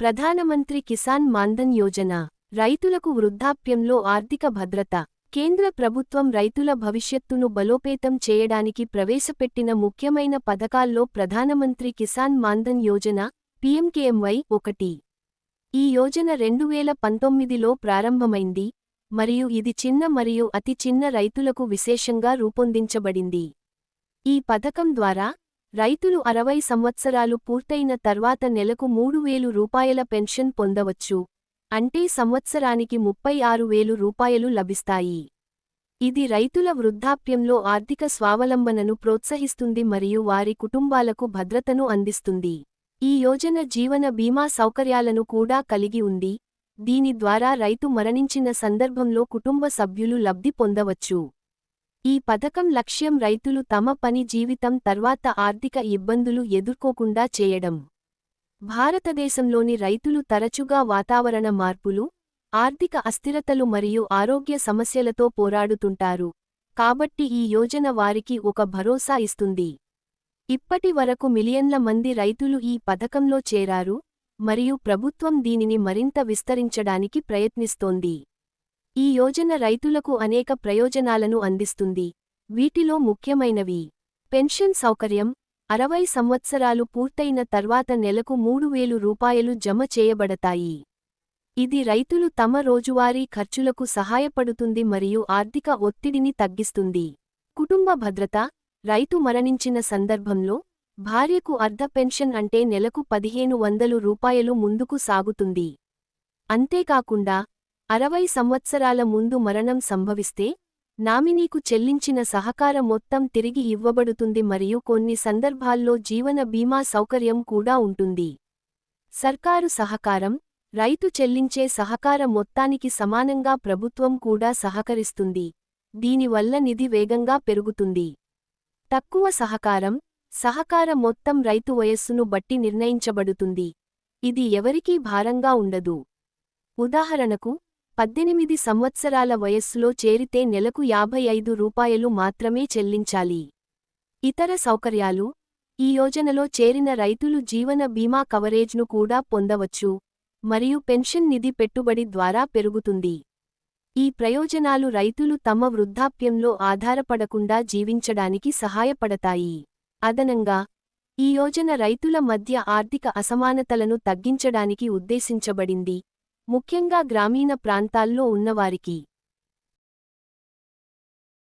ప్రధానమంత్రి కిసాన్ మాన్ధన్ యోజన రైతులకు వృద్ధాప్యంలో ఆర్థిక భద్రత కేంద్ర ప్రభుత్వం రైతుల భవిష్యత్తును బలోపేతం చేయడానికి ప్రవేశపెట్టిన ముఖ్యమైన పథకాల్లో ప్రధానమంత్రి కిసాన్ మాన్ధన్ యోజన పీఎంకేఎంవై ఒకటి. ఈ యోజన రెండు వేల పంతొమ్మిదిలో ప్రారంభమైంది మరియు ఇది చిన్న మరియు అతి చిన్న రైతులకు విశేషంగా రూపొందించబడింది. ఈ పథకం ద్వారా రైతులు అరవై సంవత్సరాలు పూర్తయిన తర్వాత నెలకు మూడు వేలు రూపాయల పెన్షన్ పొందవచ్చు. అంటే సంవత్సరానికి ముప్పై ఆరు వేలు రూపాయలు లభిస్తాయి. ఇది రైతుల వృద్ధాప్యంలో ఆర్థిక స్వావలంబనను ప్రోత్సహిస్తుంది మరియు వారి కుటుంబాలకు భద్రతను అందిస్తుంది. ఈ యోజన జీవన బీమా సౌకర్యాలను కూడా కలిగి ఉంది. దీని ద్వారా రైతు మరణించిన సందర్భంలో కుటుంబ సభ్యులు లబ్ధి పొందవచ్చు. ఈ పథకం లక్ష్యం రైతులు తమ పని జీవితం తర్వాత ఆర్థిక ఇబ్బందులు ఎదుర్కోకుండా చేయడం. భారతదేశంలోని రైతులు తరచుగా వాతావరణ మార్పులు ఆర్థిక అస్థిరతలు మరియు ఆరోగ్య సమస్యలతో పోరాడుతుంటారు. కాబట్టి ఈ యోజన వారికి ఒక భరోసా ఇస్తుంది. ఇప్పటి వరకు మిలియన్ల మంది రైతులు ఈ పథకంలో చేరారు మరియు ప్రభుత్వం దీనిని మరింత విస్తరించడానికి ప్రయత్నిస్తోంది. ఈ యోజన రైతులకు అనేక ప్రయోజనాలను అందిస్తుంది. వీటిలో ముఖ్యమైనవి. పెన్షన్ సౌకర్యం అరవై సంవత్సరాలు పూర్తయిన తర్వాత నెలకు మూడు వేలు రూపాయలు జమ చేయబడతాయి. ఇది రైతులు తమ రోజువారీ ఖర్చులకు సహాయపడుతుంది మరియు ఆర్థిక ఒత్తిడిని తగ్గిస్తుంది. కుటుంబ భద్రత రైతు మరణించిన సందర్భంలో భార్యకు అర్ధ పెన్షన్ అంటే నెలకు పదిహేను వందలు రూపాయలు ముందుకు సాగుతుంది. అంతేకాకుండా అరవై సంవత్సరాల ముందు మరణం సంభవిస్తే నామినీకు చెల్లించిన సహకార మొత్తం తిరిగి ఇవ్వబడుతుంది మరియు కొన్ని సందర్భాల్లో జీవన బీమా సౌకర్యం కూడా ఉంటుంది. సర్కారు సహకారం రైతు చెల్లించే సహకార మొత్తానికి సమానంగా ప్రభుత్వం కూడా సహకరిస్తుంది. దీనివల్ల నిధి వేగంగా పెరుగుతుంది. తక్కువ సహకారం సహకార మొత్తం రైతు వయస్సును బట్టి నిర్ణయించబడుతుంది. ఇది ఎవరికీ భారంగా ఉండదు. ఉదాహరణకు పద్దెనిమిది సంవత్సరాల వయస్సులో చేరితే నెలకు యాభై ఐదు రూపాయలు మాత్రమే చెల్లించాలి. ఇతర సౌకర్యాలు? ఈ యోజనలో చేరిన రైతులు జీవన బీమా కవరేజ్ను కూడా పొందవచ్చు. మరియు పెన్షన్ నిధి పెట్టుబడి ద్వారా పెరుగుతుంది. ఈ ప్రయోజనాలు రైతులు తమ వృద్ధాప్యంలో ఆధారపడకుండా జీవించడానికి సహాయపడతాయి. అదనంగా ఈ యోజన రైతుల మధ్య ఆర్థిక అసమానతలను తగ్గించడానికి ఉద్దేశించబడింది. ముఖ్యంగా గ్రామీణ ప్రాంతాల్లో ఉన్నవారికి.